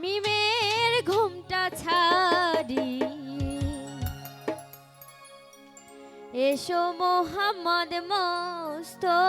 মিমের ঘুমটা ছাড়ি। এসো মোহাম্মদ মস্তা।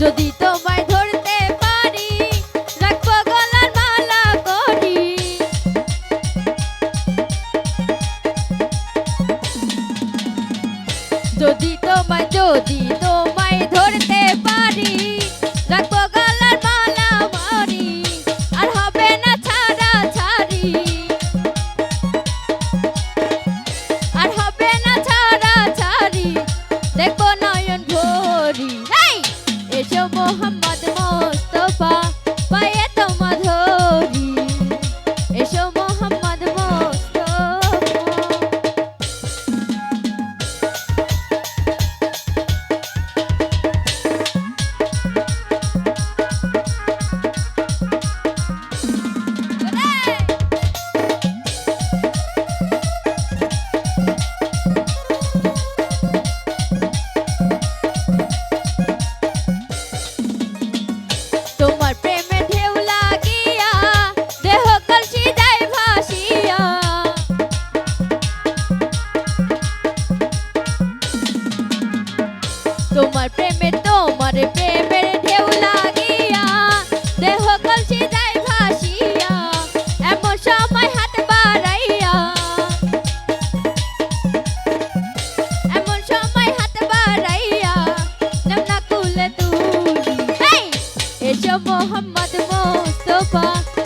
যদি তো Still my friend. teu pacto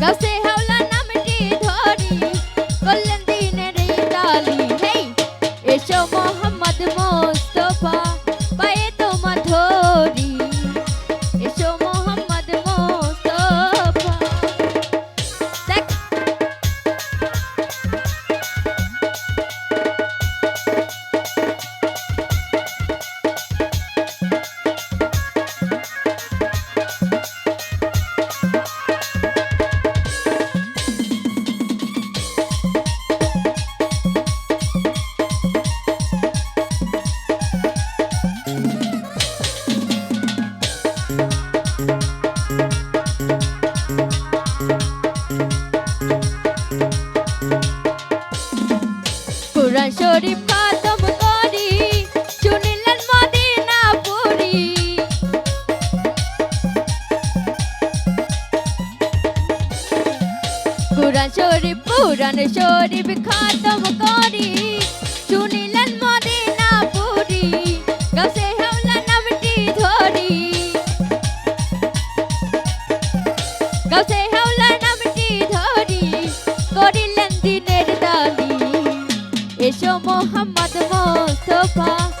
高兴。শরীফ কদম করি শুনিলেন মদিনা পুরি। কুরআন শরীফ পুরান শরীফ খতম করি। topa.